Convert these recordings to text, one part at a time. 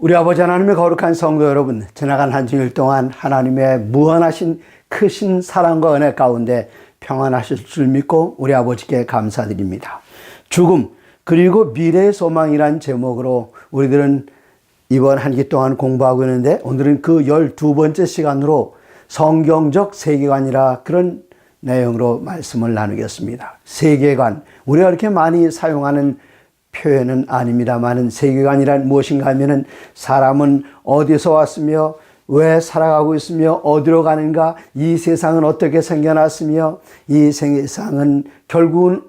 우리 아버지 하나님의 거룩한 성도 여러분, 지나간 한 주일 동안 하나님의 무한하신 크신 사랑과 은혜 가운데 평안하실 줄 믿고 우리 아버지께 감사드립니다. 죽음, 그리고 미래의 소망이란 제목으로 우리들은 이번 한 기 동안 공부하고 있는데 오늘은 그 12번째 시간으로 성경적 세계관이라 그런 내용으로 말씀을 나누겠습니다. 세계관. 우리가 이렇게 많이 사용하는 표현은 아닙니다만은 세계관이란 무엇인가 하면은 사람은 어디서 왔으며 왜 살아가고 있으며 어디로 가는가 이 세상은 어떻게 생겨났으며 이 세상은 결국은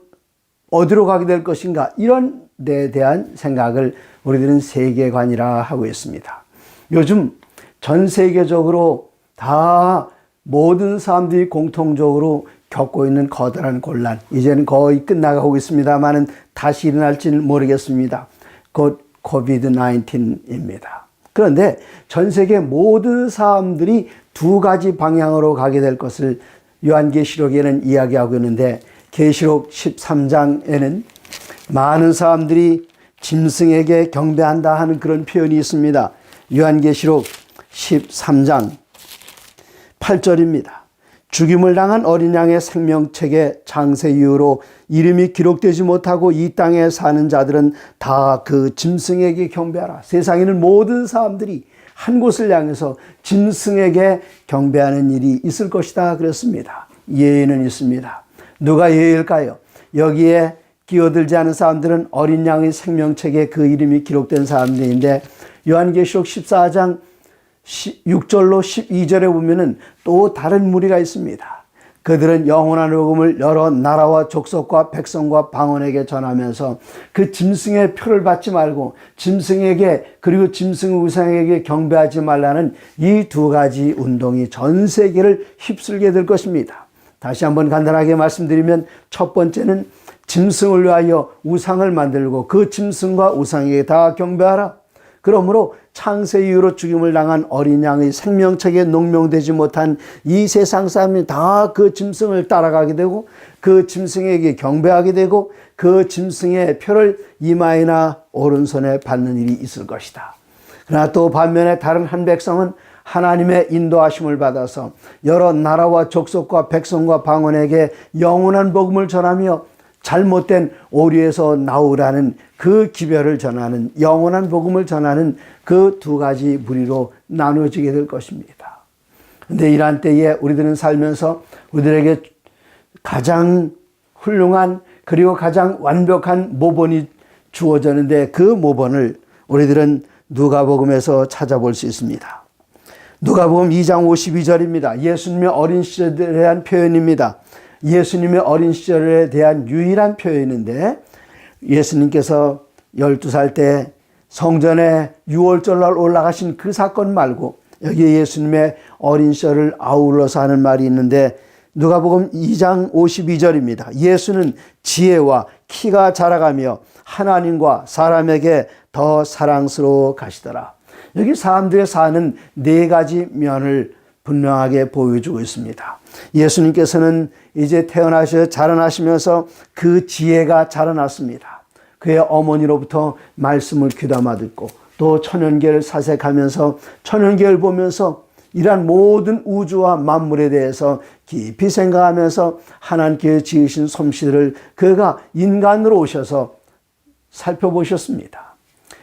어디로 가게 될 것인가 이런 데 대한 생각을 우리들은 세계관이라 하고 있습니다. 요즘 전 세계적으로 다 모든 사람들이 공통적으로 겪고 있는 거대한 곤란, 이제는 거의 끝나가고 있습니다만은 다시 일어날지는 모르겠습니다. 곧 코비드 19입니다. 그런데 전 세계 모든 사람들이 두 가지 방향으로 가게 될 것을 요한계시록에는 이야기하고 있는데 계시록 13장에는 많은 사람들이 짐승에게 경배한다 하는 그런 표현이 있습니다. 요한계시록 13장 8절입니다. 죽임을 당한 어린 양의 생명책의 장세 이후로 이름이 기록되지 못하고 이 땅에 사는 자들은 다 그 짐승에게 경배하라. 세상에 있는 모든 사람들이 한 곳을 향해서 짐승에게 경배하는 일이 있을 것이다 그랬습니다. 예의는 있습니다. 누가 예의일까요? 여기에 끼어들지 않은 사람들은 어린 양의 생명책에 그 이름이 기록된 사람들인데 요한계시록 14장 6절로 12절에 보면은 또 다른 무리가 있습니다. 그들은 영원한 복음을 여러 나라와 족속과 백성과 방언에게 전하면서 그 짐승의 표를 받지 말고 짐승에게 그리고 짐승 우상에게 경배하지 말라는 이 두 가지 운동이 전 세계를 휩쓸게 될 것입니다. 다시 한번 간단하게 말씀드리면 첫 번째는 짐승을 위하여 우상을 만들고 그 짐승과 우상에게 다 경배하라. 그러므로 창세 이후로 죽임을 당한 어린 양의 생명책에 농명되지 못한 이 세상 사람이 다 그 짐승을 따라가게 되고 그 짐승에게 경배하게 되고 그 짐승의 표를 이마이나 오른손에 받는 일이 있을 것이다. 그러나 또 반면에 다른 한 백성은 하나님의 인도하심을 받아서 여러 나라와 족속과 백성과 방언에게 영원한 복음을 전하며 잘못된 오류에서 나오라는 그 기별을 전하는 영원한 복음을 전하는 그 두 가지 무리로 나누어지게 될 것입니다. 근데 이러한 때에 우리들은 살면서 우리들에게 가장 훌륭한 그리고 가장 완벽한 모본이 주어졌는데 그 모본을 우리들은 누가복음에서 찾아볼 수 있습니다. 누가복음 2장 52절입니다. 예수님의 어린 시절에 대한 표현입니다. 예수님의 어린 시절에 대한 유일한 표현인데 예수님께서 12살 때 성전에 6월절날 올라가신 그 사건 말고 여기에 예수님의 어린 시절을 아울러서 하는 말이 있는데 누가복음 2장 52절입니다. 예수는 지혜와 키가 자라가며 하나님과 사람에게 더 사랑스러워 가시더라. 여기 사람들의 사는 네 가지 면을 분명하게 보여주고 있습니다. 예수님께서는 이제 태어나셔 자라나시면서 그 지혜가 자라났습니다. 그의 어머니로부터 말씀을 귀담아 듣고 또 천연계를 사색하면서 천연계를 보면서 이러한 모든 우주와 만물에 대해서 깊이 생각하면서 하나님께 지으신 솜씨를 그가 인간으로 오셔서 살펴보셨습니다.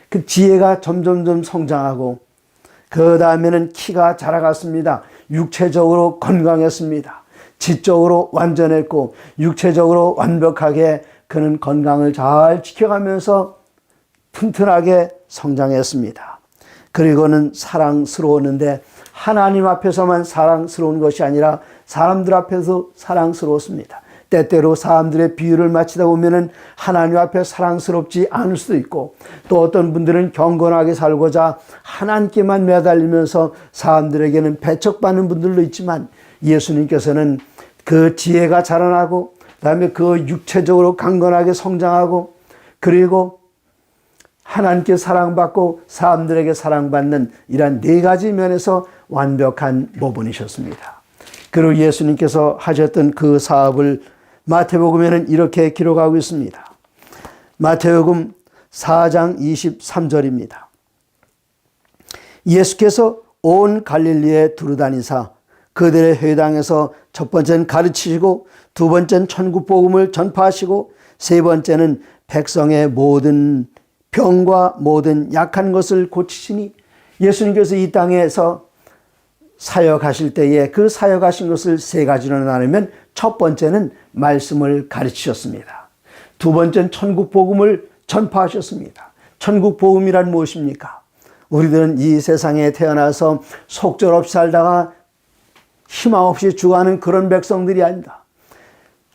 그 지혜가 점점점 성장하고 그 다음에는 키가 자라갔습니다. 육체적으로 건강했습니다. 지적으로 완전했고 육체적으로 완벽하게 그는 건강을 잘 지켜가면서 튼튼하게 성장했습니다. 그리고는 사랑스러웠는데 하나님 앞에서만 사랑스러운 것이 아니라 사람들 앞에서 사랑스러웠습니다. 때때로 사람들의 비유를 마치다 보면은 하나님 앞에 사랑스럽지 않을 수도 있고 또 어떤 분들은 경건하게 살고자 하나님께만 매달리면서 사람들에게는 배척받는 분들도 있지만 예수님께서는 그 지혜가 자라나고 그다음에 그 육체적으로 강건하게 성장하고 그리고 하나님께 사랑받고 사람들에게 사랑받는 이러한 네 가지 면에서 완벽한 모본이셨습니다. 그리고 예수님께서 하셨던 그 사업을 마태복음에는 이렇게 기록하고 있습니다. 마태복음 4장 23절입니다. 예수께서 온 갈릴리에 두루다니사 그들의 회당에서 첫 번째는 가르치시고 두 번째는 천국 복음을 전파하시고 세 번째는 백성의 모든 병과 모든 약한 것을 고치시니 예수님께서 이 땅에서 사역하실 때에 그 사역하신 것을 세 가지로 나누면 첫 번째는 말씀을 가르치셨습니다. 두 번째는 천국 복음을 전파하셨습니다. 천국 복음이란 무엇입니까? 우리들은 이 세상에 태어나서 속절없이 살다가 희망 없이 죽어가는 그런 백성들이 아니다.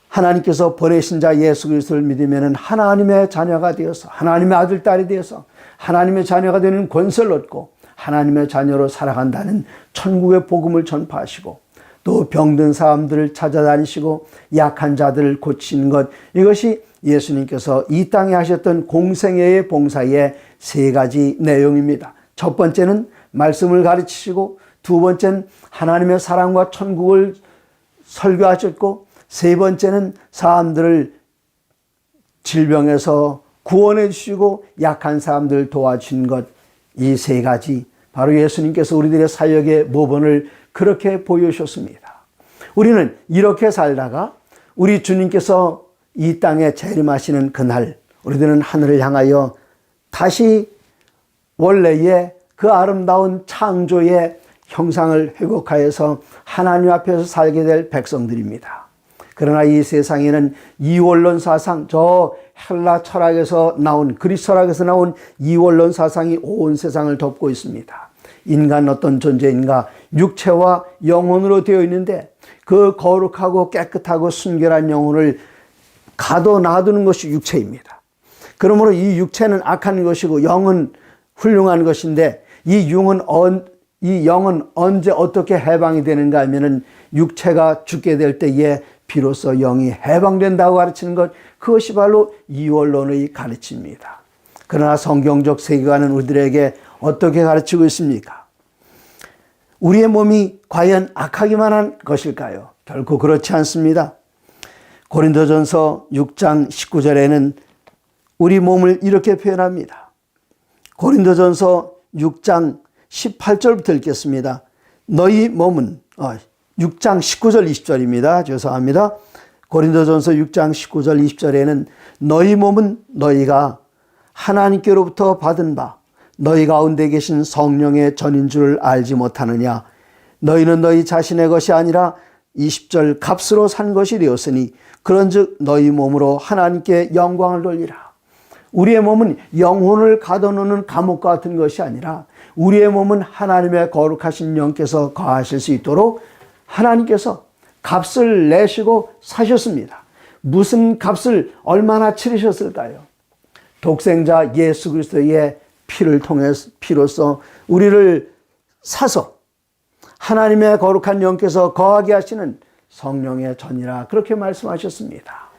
하나님께서 보내신 자 예수 그리스도를 믿으면 하나님의 자녀가 되어서 하나님의 아들 딸이 되어서 하나님의 자녀가 되는 권세를 얻고 하나님의 자녀로 살아간다는 천국의 복음을 전파하시고 또 병든 사람들을 찾아다니시고 약한 자들을 고치는 것 이것이 예수님께서 이 땅에 하셨던 공생애의 봉사의 세 가지 내용입니다. 첫 번째는 말씀을 가르치시고 두 번째는 하나님의 사랑과 천국을 설교하셨고 세 번째는 사람들을 질병에서 구원해 주시고 약한 사람들을 도와주신 것이 세 가지 바로 예수님께서 우리들의 사역의 모본을 그렇게 보여주셨습니다. 우리는 이렇게 살다가 우리 주님께서 이 땅에 재림하시는 그날 우리들은 하늘을 향하여 다시 원래의 그 아름다운 창조의 형상을 회복하여서 하나님 앞에서 살게 될 백성들입니다. 그러나 이 세상에는 이원론 사상, 저 헬라 철학에서 나온 그리스 철학에서 나온 이원론 사상이 온 세상을 덮고 있습니다. 인간 어떤 존재인가 육체와 영혼으로 되어 있는데 그 거룩하고 깨끗하고 순결한 영혼을 가둬 놔두는 것이 육체입니다. 그러므로 이 육체는 악한 것이고 영은 훌륭한 것인데 이 영은 언, 이 영은 언제 어떻게 해방이 되는가 하면은 육체가 죽게 될 때에 비로소 영이 해방된다고 가르치는 것 그것이 바로 이원론의 가르침입니다. 그러나 성경적 세계관은 우리들에게 어떻게 가르치고 있습니까? 우리의 몸이 과연 악하기만 한 것일까요? 결코 그렇지 않습니다. 고린도전서 6장 19절에는 우리 몸을 이렇게 표현합니다. 고린도전서 6장 18절부터 읽겠습니다. 너희 몸은 6장 19절 20절입니다. 죄송합니다. 고린도전서 6장 19절 20절에는 너희 몸은 너희가 하나님께로부터 받은 바 너희 가운데 계신 성령의 전인 줄 알지 못하느냐 너희는 너희 자신의 것이 아니라 20절 값으로 산 것이 되었으니 그런즉 너희 몸으로 하나님께 영광을 돌리라. 우리의 몸은 영혼을 가둬놓는 감옥 같은 것이 아니라 우리의 몸은 하나님의 거룩하신 영께서 거하실 수 있도록 하나님께서 값을 내시고 사셨습니다. 무슨 값을 얼마나 치르셨을까요? 독생자 예수 그리스도의 피를 통해 피로써 우리를 사서 하나님의 거룩한 영께서 거하게 하시는 성령의 전이라 그렇게 말씀하셨습니다.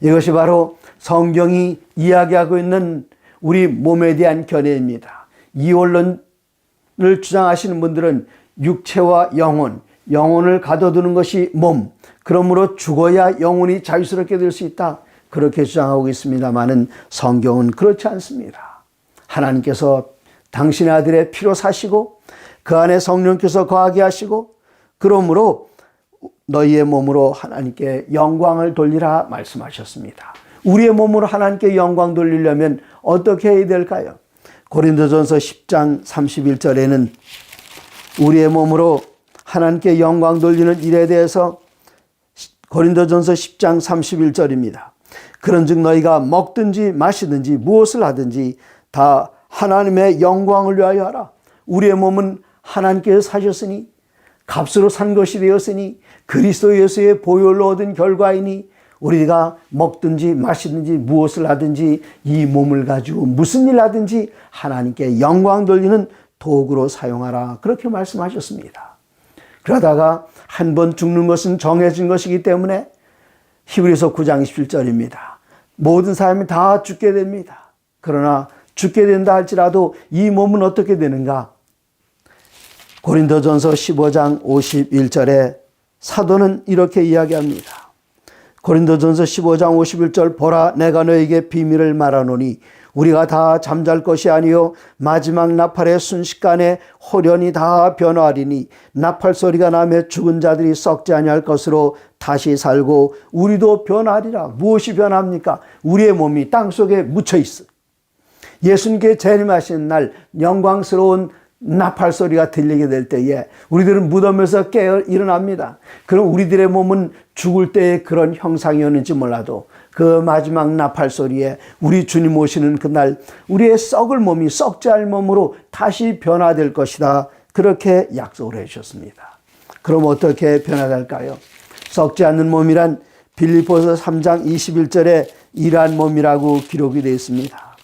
이것이 바로 성경이 이야기하고 있는 우리 몸에 대한 견해입니다. 이원론을 주장하시는 분들은 육체와 영혼, 영혼을 가둬두는 것이 몸, 그러므로 죽어야 영혼이 자유스럽게 될 수 있다. 그렇게 주장하고 있습니다만은 성경은 그렇지 않습니다. 하나님께서 당신의 아들의 피로 사시고 그 안에 성령께서 거하게 하시고 그러므로 너희의 몸으로 하나님께 영광을 돌리라 말씀하셨습니다. 우리의 몸으로 하나님께 영광 돌리려면 어떻게 해야 될까요? 고린도전서 10장 31절에는 우리의 몸으로 하나님께 영광 돌리는 일에 대해서 고린도전서 10장 31절입니다. 그런즉 너희가 먹든지 마시든지 무엇을 하든지 다 하나님의 영광을 위하여 하라. 우리의 몸은 하나님께서 사셨으니 값으로 산 것이 되었으니 그리스도 예수의 보혈로 얻은 결과이니 우리가 먹든지 마시든지 무엇을 하든지 이 몸을 가지고 무슨 일 하든지 하나님께 영광 돌리는 도구로 사용하라. 그렇게 말씀하셨습니다. 그러다가 한 번 죽는 것은 정해진 것이기 때문에 히브리서 9장 27절입니다. 모든 사람이 다 죽게 됩니다. 그러나 죽게 된다 할지라도 이 몸은 어떻게 되는가? 고린도전서 15장 51절에 사도는 이렇게 이야기합니다. 고린도전서 15장 51절 보라 내가 너에게 비밀을 말하노니 우리가 다 잠잘 것이 아니요 마지막 나팔의 순식간에 호련히 다 변화하리니 나팔 소리가 나며 죽은 자들이 썩지 아니할 것으로 다시 살고 우리도 변하리라. 무엇이 변합니까? 우리의 몸이 땅 속에 묻혀 있어. 예수님께 재림하시는 날 영광스러운 나팔 소리가 들리게 될 때에 우리들은 무덤에서 깨어 일어납니다. 그럼 우리들의 몸은 죽을 때의 그런 형상이었는지 몰라도 그 마지막 나팔 소리에 우리 주님 오시는 그날 우리의 썩을 몸이 썩지 않을 몸으로 다시 변화될 것이다. 그렇게 약속을 해 주셨습니다. 그럼 어떻게 변화될까요? 썩지 않는 몸이란 빌리포서 3장 21절에 이러한 몸이라고 기록이 되어 있습니다.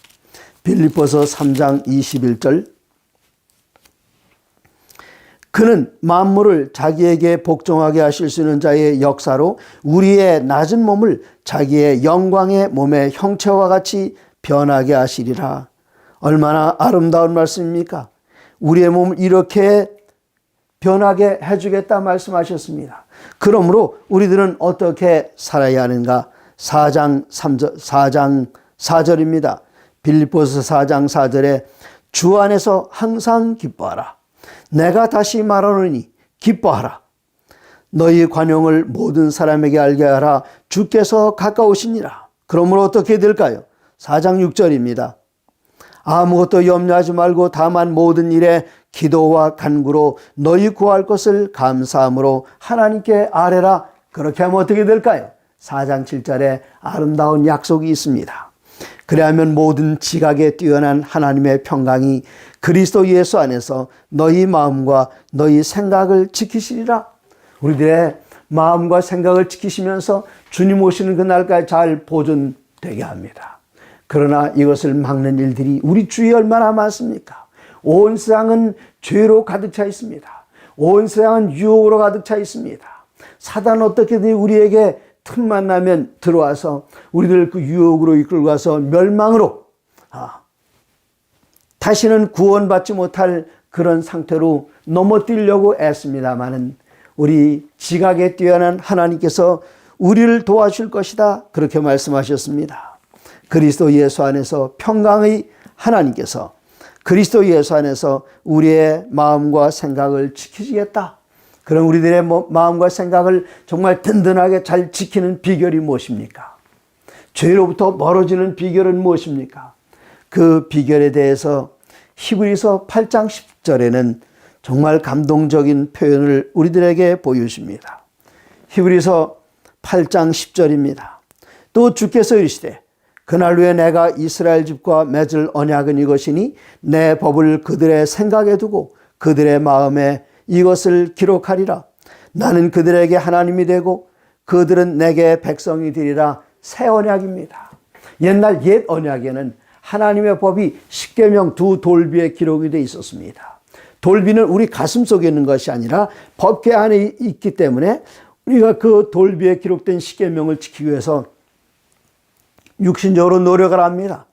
빌리포서 3장 21절 그는 만물을 자기에게 복종하게 하실 수 있는 자의 역사로 우리의 낮은 몸을 자기의 영광의 몸의 형체와 같이 변하게 하시리라. 얼마나 아름다운 말씀입니까? 우리의 몸을 이렇게 변하게 해주겠다 말씀하셨습니다. 그러므로 우리들은 어떻게 살아야 하는가? 4장 3절, 4장 4절입니다. 빌립보서 4장 4절에 주 안에서 항상 기뻐하라. 내가 다시 말하노니 기뻐하라. 너희 관용을 모든 사람에게 알게 하라. 주께서 가까우시니라. 그러므로 어떻게 될까요? 4장 6절입니다. 아무것도 염려하지 말고 다만 모든 일에 기도와 간구로 너희 구할 것을 감사함으로 하나님께 아뢰라. 그렇게 하면 어떻게 될까요? 4장 7절에 아름다운 약속이 있습니다. 그래야면 모든 지각에 뛰어난 하나님의 평강이 그리스도 예수 안에서 너희 마음과 너희 생각을 지키시리라. 우리들의 마음과 생각을 지키시면서 주님 오시는 그날까지 잘 보존되게 합니다. 그러나 이것을 막는 일들이 우리 주위에 얼마나 많습니까? 온 세상은 죄로 가득 차 있습니다. 온 세상은 유혹으로 가득 차 있습니다. 사단 어떻게든 우리에게 틈만 나면 들어와서 우리들 그 유혹으로 이끌고 가서 멸망으로 아, 다시는 구원받지 못할 그런 상태로 넘어뜨려고 애씁니다마는 우리 지각에 뛰어난 하나님께서 우리를 도와줄 것이다 그렇게 말씀하셨습니다. 그리스도 예수 안에서 평강의 하나님께서 그리스도 예수 안에서 우리의 마음과 생각을 지키시겠다. 그럼 우리들의 뭐, 마음과 생각을 정말 든든하게 잘 지키는 비결이 무엇입니까? 죄로부터 멀어지는 비결은 무엇입니까? 그 비결에 대해서 히브리서 8장 10절에는 정말 감동적인 표현을 우리들에게 보여줍니다. 히브리서 8장 10절입니다. 또 주께서 이르시되 그날 후에 내가 이스라엘 집과 맺을 언약은 이것이니 내 법을 그들의 생각에 두고 그들의 마음에 이것을 기록하리라. 나는 그들에게 하나님이 되고 그들은 내게 백성이 되리라. 새 언약입니다. 옛날 옛 언약에는 하나님의 법이 십계명 두 돌비에 기록이 되어 있었습니다. 돌비는 우리 가슴 속에 있는 것이 아니라 법계 안에 있기 때문에 우리가 그 돌비에 기록된 십계명을 지키기 위해서 육신적으로 노력을 합니다.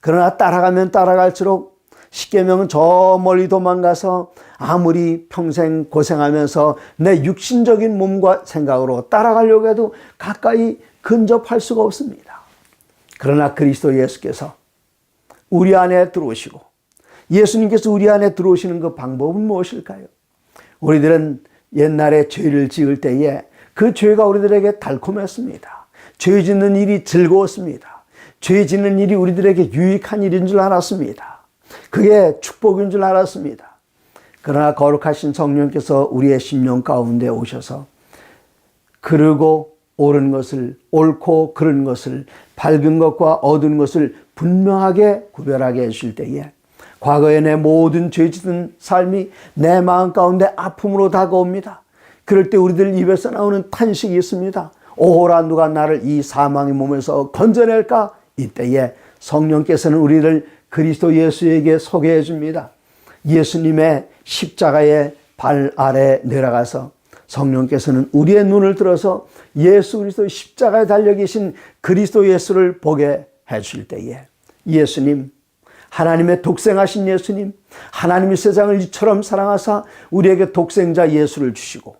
그러나 따라가면 따라갈수록 십계명은 저 멀리 도망가서 아무리 평생 고생하면서 내 육신적인 몸과 생각으로 따라가려고 해도 가까이 근접할 수가 없습니다. 그러나 그리스도 예수께서 우리 안에 들어오시고 예수님께서 우리 안에 들어오시는 그 방법은 무엇일까요? 우리들은 옛날에 죄를 지을 때에 그 죄가 우리들에게 달콤했습니다. 죄 짓는 일이 즐거웠습니다. 죄 짓는 일이 우리들에게 유익한 일인 줄 알았습니다. 그게 축복인 줄 알았습니다. 그러나 거룩하신 성령께서 우리의 심령 가운데 오셔서 그르고 옳은 것을 옳고 그른 것을 밝은 것과 어두운 것을 분명하게 구별하게 해주실 때에 과거의 내 모든 죄 짓은 삶이 내 마음 가운데 아픔으로 다가옵니다. 그럴 때 우리들 입에서 나오는 탄식이 있습니다. 오호라 누가 나를 이 사망의 몸에서 건져낼까? 이때에 성령께서는 우리를 그리스도 예수에게 소개해 줍니다. 예수님의 십자가의 발 아래 내려가서 성령께서는 우리의 눈을 들어서 예수 그리스도 십자가에 달려 계신 그리스도 예수를 보게 해 줄 때에 예수님 하나님의 독생하신 예수님 하나님이 세상을 이처럼 사랑하사 우리에게 독생자 예수를 주시고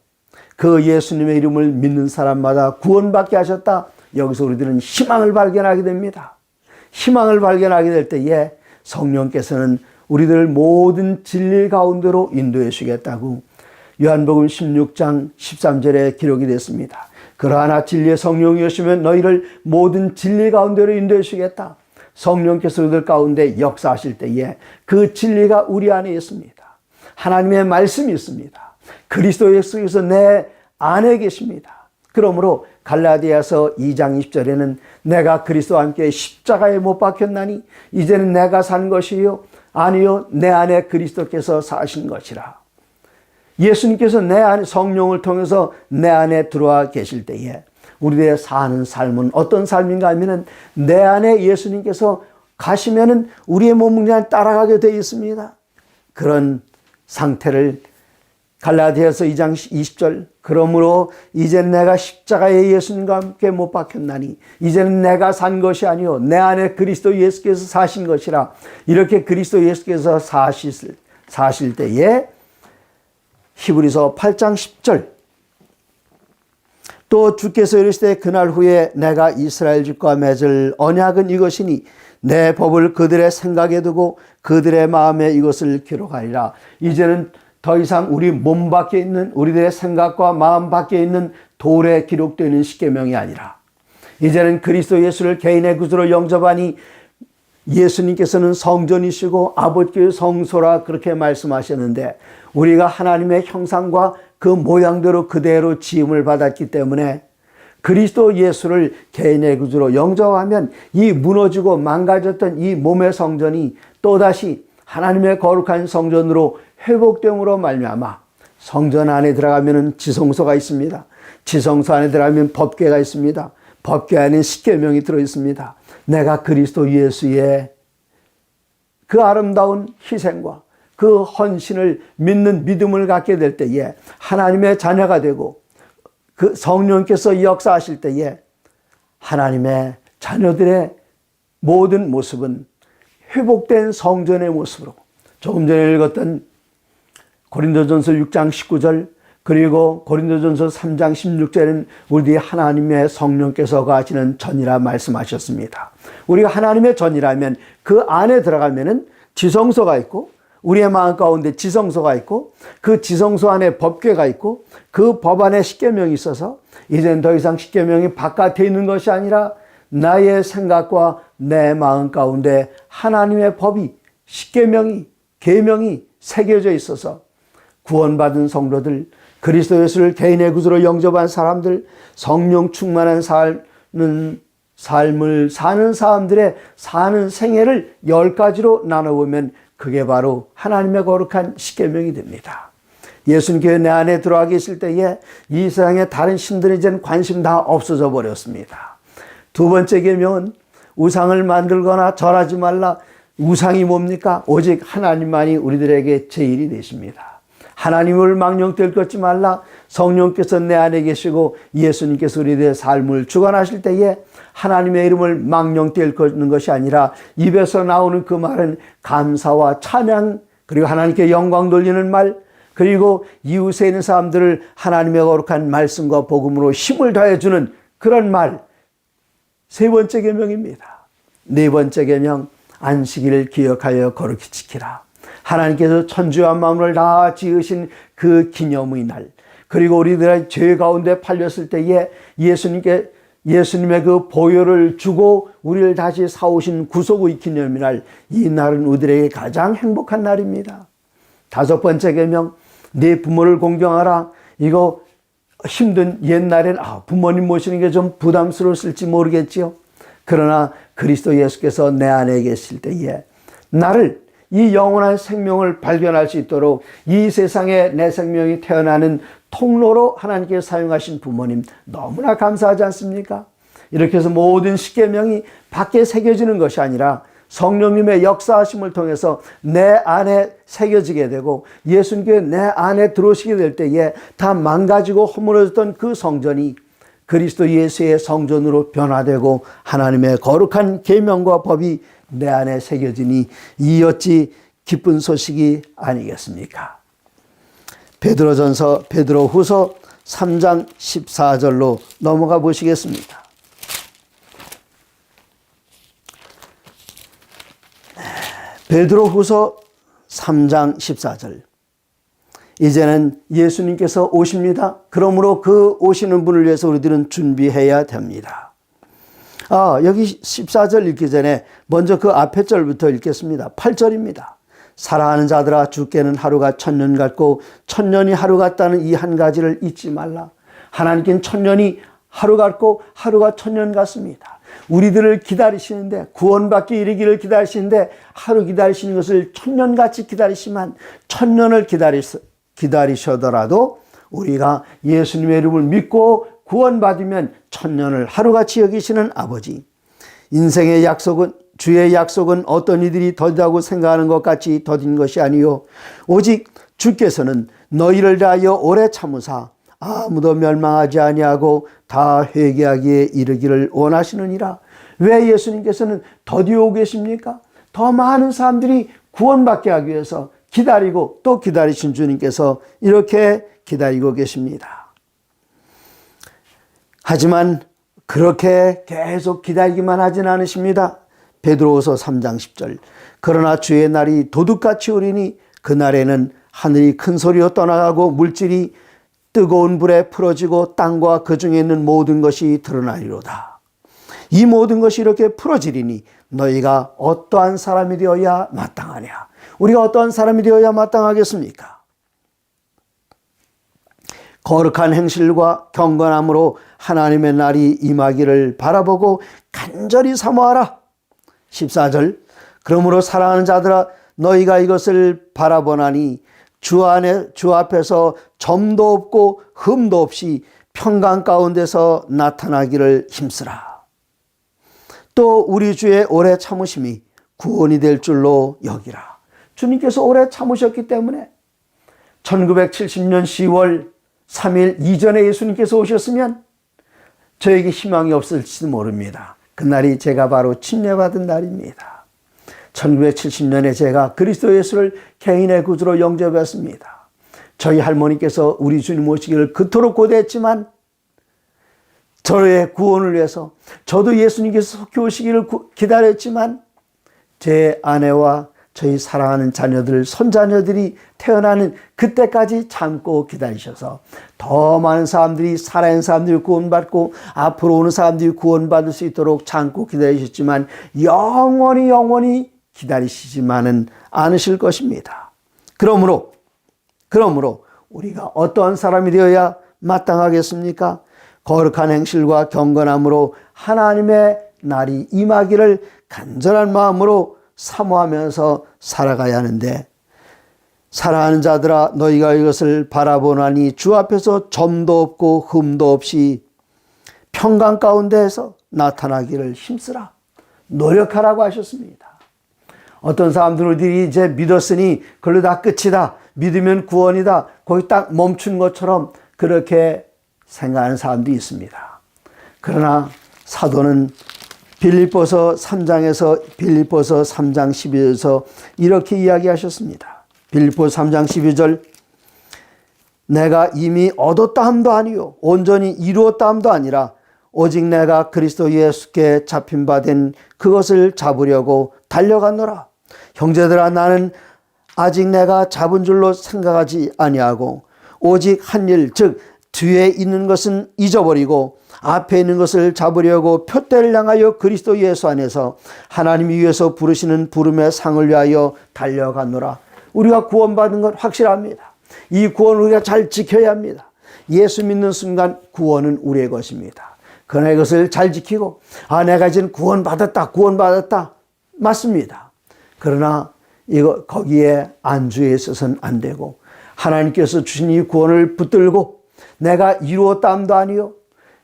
그 예수님의 이름을 믿는 사람마다 구원받게 하셨다. 여기서 우리들은 희망을 발견하게 됩니다. 희망을 발견하게 될 때에 성령께서는 우리들 모든 진리 가운데로 인도해 주겠다고 요한복음 16장 13절에 기록이 됐습니다. 그러하나 진리의 성령이었으면 너희를 모든 진리 가운데로 인도해 주겠다. 성령께서 그들 가운데 역사하실 때에 그 진리가 우리 안에 있습니다. 하나님의 말씀이 있습니다. 그리스도 예수께서 내 안에 계십니다. 그러므로 갈라디아서 2장 20절에는 내가 그리스도와 함께 십자가에 못 박혔나니 이제는 내가 산 것이요 아니요 내 안에 그리스도께서 사신 것이라. 예수님께서 내 안에 성령을 통해서 내 안에 들어와 계실 때에 우리의 사는 삶은 어떤 삶인가 하면은 내 안에 예수님께서 가시면은 우리의 몸은 그냥 따라가게 되어 있습니다. 그런 상태를 갈라디아서 2장 20절 그러므로 이제 내가 십자가에 예수님과 함께 못 박혔나니 이제는 내가 산 것이 아니요 내 안에 그리스도 예수께서 사신 것이라 이렇게 그리스도 예수께서 사실 사실 때에 히브리서 8장 10절 또 주께서 이르시되 그날 후에 내가 이스라엘 집과 맺을 언약은 이것이니 내 법을 그들의 생각에 두고 그들의 마음에 이것을 기록하리라. 이제는 더 이상 우리 몸 밖에 있는 우리들의 생각과 마음 밖에 있는 돌에 기록되는 십계명이 아니라 이제는 그리스도 예수를 개인의 구주로 영접하니 예수님께서는 성전이시고 아버지의 성소라 그렇게 말씀하셨는데 우리가 하나님의 형상과 그 모양대로 그대로 지음을 받았기 때문에 그리스도 예수를 개인의 구주로 영접하면 이 무너지고 망가졌던 이 몸의 성전이 또다시 하나님의 거룩한 성전으로 회복됨으로 말미암아 성전 안에 들어가면 지성소가 있습니다. 지성소 안에 들어가면 법궤가 있습니다. 법궤 안에 십계명이 들어 있습니다. 내가 그리스도 예수의 그 아름다운 희생과 그 헌신을 믿는 믿음을 갖게 될 때에 하나님의 자녀가 되고 그 성령께서 역사하실 때에 하나님의 자녀들의 모든 모습은 회복된 성전의 모습으로 조금 전에 읽었던 고린도전서 6장 19절 그리고 고린도전서 3장 16절에는 우리 하나님의 성령께서 가시는 전이라 말씀하셨습니다. 우리가 하나님의 전이라면 그 안에 들어가면은 지성소가 있고 우리의 마음 가운데 지성소가 있고 그 지성소 안에 법궤가 있고 그 법 안에 십계명이 있어서 이젠 더 이상 십계명이 바깥에 있는 것이 아니라 나의 생각과 내 마음 가운데 하나님의 법이 십계명이 계명이 새겨져 있어서 구원받은 성도들 그리스도 예수를 개인의 구주로 영접한 사람들 성령 충만한 삶은 삶을 사는 사람들의 사는 생애를 열 가지로 나눠보면 그게 바로 하나님의 거룩한 십계명이 됩니다. 예수님께 내 안에 들어와 계실 때에 이 세상에 다른 신들이 이제는 관심 다 없어져 버렸습니다. 두 번째 계명은 우상을 만들거나 절하지 말라. 우상이 뭡니까? 오직 하나님만이 우리들에게 제일이 되십니다. 하나님을 망령될 것지 말라. 성령께서 내 안에 계시고 예수님께서 우리들의 삶을 주관하실 때에 하나님의 이름을 망령될 것이 아니라 입에서 나오는 그 말은 감사와 찬양 그리고 하나님께 영광 돌리는 말 그리고 이웃에 있는 사람들을 하나님의 거룩한 말씀과 복음으로 힘을 다해 주는 그런 말 세 번째 계명입니다. 네 번째 계명 안식일을 기억하여 거룩히 지키라. 하나님께서 천주한 마음을 다 지으신 그 기념의 날 그리고 우리들의 죄 가운데 팔렸을 때에 예수님께 예수님의 그 보혈을 주고 우리를 다시 사오신 구속의 기념의 날, 이 날은 우리들에게 가장 행복한 날입니다. 다섯 번째 계명, 네 부모를 공경하라. 이거 힘든 옛날엔 아, 부모님 모시는 게 좀 부담스러웠을지 모르겠지요. 그러나 그리스도 예수께서 내 안에 계실 때에 나를 이 영원한 생명을 발견할 수 있도록 이 세상에 내 생명이 태어나는 통로로 하나님께 사용하신 부모님 너무나 감사하지 않습니까? 이렇게 해서 모든 십계명이 밖에 새겨지는 것이 아니라 성령님의 역사하심을 통해서 내 안에 새겨지게 되고 예수님께 내 안에 들어오시게 될 때에 다 망가지고 허물어졌던 그 성전이 그리스도 예수의 성전으로 변화되고 하나님의 거룩한 계명과 법이 내 안에 새겨지니 이 어찌 기쁜 소식이 아니겠습니까? 베드로전서 베드로후서 3장 14절로 넘어가 보시겠습니다. 베드로후서 3장 14절. 이제는 예수님께서 오십니다. 그러므로 그 오시는 분을 위해서 우리들은 준비해야 됩니다. 아, 여기 14절 읽기 전에 먼저 그 앞에 절부터 읽겠습니다. 8절입니다. 사랑하는 자들아 주께는 하루가 천년 같고 천년이 하루 같다는 이 한 가지를 잊지 말라. 하나님께는 천년이 하루 같고 하루가 천년 같습니다. 우리들을 기다리시는데 구원받기 이르기를 기다리시는데 하루 기다리시는 것을 천년같이 기다리시만 천년을 기다리, 기다리셔더라도 우리가 예수님의 이름을 믿고 구원받으면 천년을 하루같이 여기시는 아버지. 인생의 약속은 주의 약속은 어떤 이들이 더디다고 생각하는 것 같이 더딘 것이 아니요 오직 주께서는 너희를 다하여 오래 참으사 아무도 멸망하지 아니하고 다 회개하기에 이르기를 원하시느니라. 왜 예수님께서는 더디오 계십니까? 더 많은 사람들이 구원받게 하기 위해서 기다리고 또 기다리신 주님께서 이렇게 기다리고 계십니다. 하지만 그렇게 계속 기다리기만 하진 않으십니다. 베드로후서 3장 10절. 그러나 주의 날이 도둑같이 오리니 그날에는 하늘이 큰 소리로 떠나가고 물질이 뜨거운 불에 풀어지고 땅과 그 중에 있는 모든 것이 드러나리로다. 이 모든 것이 이렇게 풀어지리니 너희가 어떠한 사람이 되어야 마땅하냐? 우리가 어떠한 사람이 되어야 마땅하겠습니까? 거룩한 행실과 경건함으로 하나님의 날이 임하기를 바라보고 간절히 사모하라. 14절. 그러므로 사랑하는 자들아 너희가 이것을 바라보나니 주 안에 주 앞에서 점도 없고 흠도 없이 평강 가운데서 나타나기를 힘쓰라. 또 우리 주의 오래 참으심이 구원이 될 줄로 여기라. 주님께서 오래 참으셨기 때문에 1970년 10월 3일 이전에 예수님께서 오셨으면 저에게 희망이 없을지도 모릅니다. 그날이 제가 바로 침례받은 날입니다. 1970년에 제가 그리스도 예수를 개인의 구주로 영접했습니다. 저희 할머니께서 우리 주님 오시기를 그토록 고대했지만 저의 구원을 위해서 저도 예수님께서 속히 오시기를 기다렸지만 제 아내와 저희 사랑하는 자녀들, 손자녀들이 태어나는 그때까지 참고 기다리셔서 더 많은 사람들이 살아있는 사람들이 구원받고 앞으로 오는 사람들이 구원받을 수 있도록 참고 기다리셨지만 영원히 영원히 기다리시지만은 않으실 것입니다. 그러므로 그러므로 우리가 어떠한 사람이 되어야 마땅하겠습니까? 거룩한 행실과 경건함으로 하나님의 날이 임하기를 간절한 마음으로 사모하면서 살아가야 하는데 사랑하는 자들아 너희가 이것을 바라보나니 주 앞에서 점도 없고 흠도 없이 평강 가운데에서 나타나기를 힘쓰라 노력하라고 하셨습니다. 어떤 사람들이 이제 믿었으니 그걸로 다 끝이다. 믿으면 구원이다. 거기 딱 멈춘 것처럼 그렇게 생각하는 사람도 있습니다. 그러나 사도는 빌립보서 3장에서 빌립보서 3장 12절에서 이렇게 이야기하셨습니다. 빌립보 3장 12절 내가 이미 얻었다 함도 아니요 온전히 이루었다 함도 아니라 오직 내가 그리스도 예수께 잡힌 바 된 그것을 잡으려고 달려갔노라. 형제들아 나는 아직 내가 잡은 줄로 생각하지 아니하고 오직 한 일 즉 뒤에 있는 것은 잊어버리고 앞에 있는 것을 잡으려고 표대를 향하여 그리스도 예수 안에서 하나님이 위해서 부르시는 부름의 상을 위하여 달려가노라. 우리가 구원받은 건 확실합니다. 이 구원을 우리가 잘 지켜야 합니다. 예수 믿는 순간 구원은 우리의 것입니다. 그러나 이것을 잘 지키고 아 내가 이제 구원받았다 구원받았다 맞습니다. 그러나 이거 거기에 안주해 있어서는 안 되고 하나님께서 주신 이 구원을 붙들고 내가 이루었다함도 아니요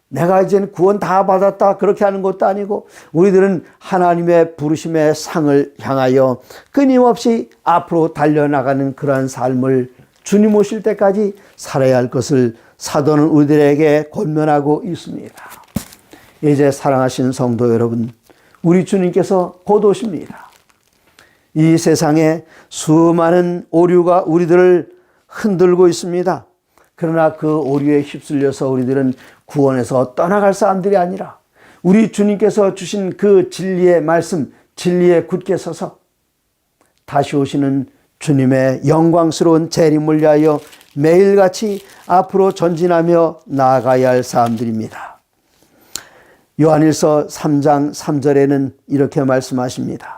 내가 이제는 구원 다 받았다 그렇게 하는 것도 아니고 우리들은 하나님의 부르심의 상을 향하여 끊임없이 앞으로 달려나가는 그러한 삶을 주님 오실 때까지 살아야 할 것을 사도는 우리들에게 권면하고 있습니다. 이제 사랑하신 성도 여러분, 우리 주님께서 곧 오십니다. 이 세상에 수많은 오류가 우리들을 흔들고 있습니다. 그러나 그 오류에 휩쓸려서 우리들은 구원에서 떠나갈 사람들이 아니라 우리 주님께서 주신 그 진리의 말씀, 진리에 굳게 서서 다시 오시는 주님의 영광스러운 재림을 위하여 매일같이 앞으로 전진하며 나아가야 할 사람들입니다. 요한일서 3장 3절에는 이렇게 말씀하십니다.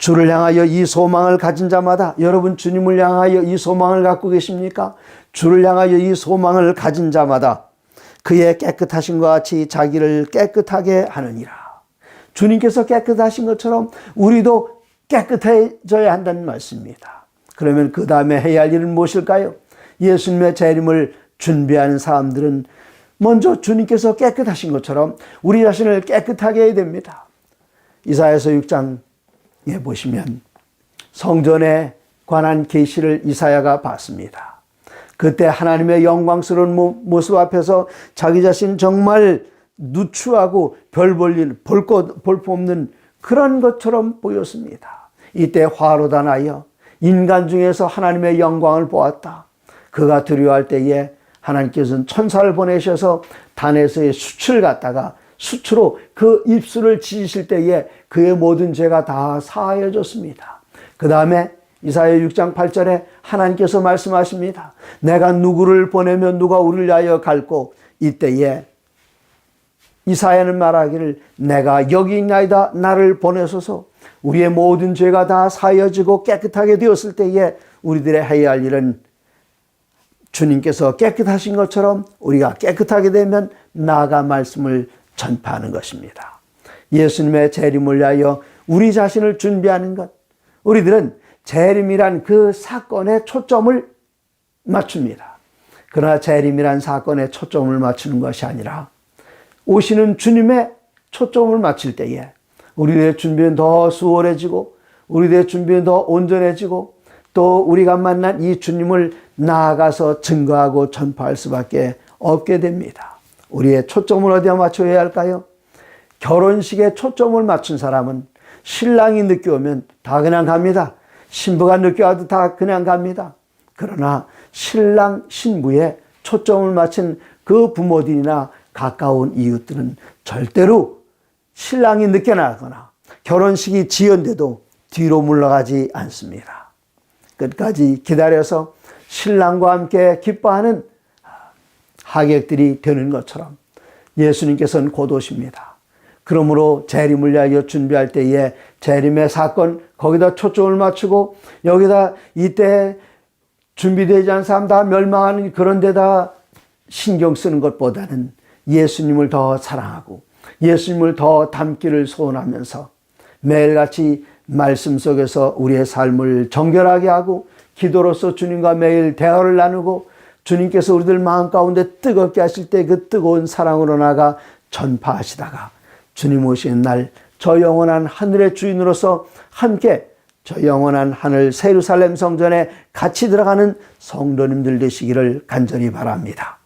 주를 향하여 이 소망을 가진 자마다 여러분 주님을 향하여 이 소망을 갖고 계십니까? 주를 향하여 이 소망을 가진 자마다 그의 깨끗하신 것 같이 자기를 깨끗하게 하느니라. 주님께서 깨끗하신 것처럼 우리도 깨끗해져야 한다는 말씀입니다. 그러면 그 다음에 해야 할 일은 무엇일까요? 예수님의 재림을 준비하는 사람들은 먼저 주님께서 깨끗하신 것처럼 우리 자신을 깨끗하게 해야 됩니다. 이사야서 6장 에 보시면 성전에 관한 계시를 이사야가 봤습니다. 그때 하나님의 영광스러운 모습 앞에서 자기 자신 정말 누추하고 별 볼일 볼것 볼품 없는 그런 것처럼 보였습니다. 이때 화로다 나여 인간 중에서 하나님의 영광을 보았다. 그가 두려워할 때에 하나님께서는 천사를 보내셔서 단에서의 수출 갖다가 수치로 그 입술을 지으실 때에 그의 모든 죄가 다 사하여졌습니다. 그 다음에 이사야 6장 8절에 하나님께서 말씀하십니다. 내가 누구를 보내면 누가 우리를 위하여 갈고 이때에 이사야는 말하기를 내가 여기 있나이다 나를 보내소서 우리의 모든 죄가 다 사여지고 깨끗하게 되었을 때에 우리들의 해야 할 일은 주님께서 깨끗하신 것처럼 우리가 깨끗하게 되면 나아가 말씀을 전파하는 것입니다. 예수님의 재림을 위하여 우리 자신을 준비하는 것. 우리들은 재림이란 그 사건에 초점을 맞춥니다. 그러나 재림이란 사건에 초점을 맞추는 것이 아니라 오시는 주님의 초점을 맞출 때에 우리의 준비는 더 수월해지고 우리의 준비는 더 온전해지고 또 우리가 만난 이 주님을 나아가서 증거하고 전파할 수밖에 없게 됩니다. 우리의 초점을 어디에 맞춰야 할까요? 결혼식에 초점을 맞춘 사람은 신랑이 늦게 오면 다 그냥 갑니다. 신부가 늦게 와도 다 그냥 갑니다. 그러나 신랑, 신부에 초점을 맞춘 그 부모들이나 가까운 이웃들은 절대로 신랑이 늦게 나거나 결혼식이 지연돼도 뒤로 물러가지 않습니다. 끝까지 기다려서 신랑과 함께 기뻐하는 하객들이 되는 것처럼 예수님께서는 곧 오십니다. 그러므로 재림을 위하여 준비할 때에 재림의 사건 거기다 초점을 맞추고 여기다 이때 준비되지 않은 사람 다 멸망하는 그런 데다 신경 쓰는 것보다는 예수님을 더 사랑하고 예수님을 더 닮기를 소원하면서 매일같이 말씀 속에서 우리의 삶을 정결하게 하고 기도로서 주님과 매일 대화를 나누고 주님께서 우리들 마음 가운데 뜨겁게 하실 때 그 뜨거운 사랑으로 나가 전파하시다가 주님 오시는 날 저 영원한 하늘의 주인으로서 함께 저 영원한 하늘 세루살렘 성전에 같이 들어가는 성도님들 되시기를 간절히 바랍니다.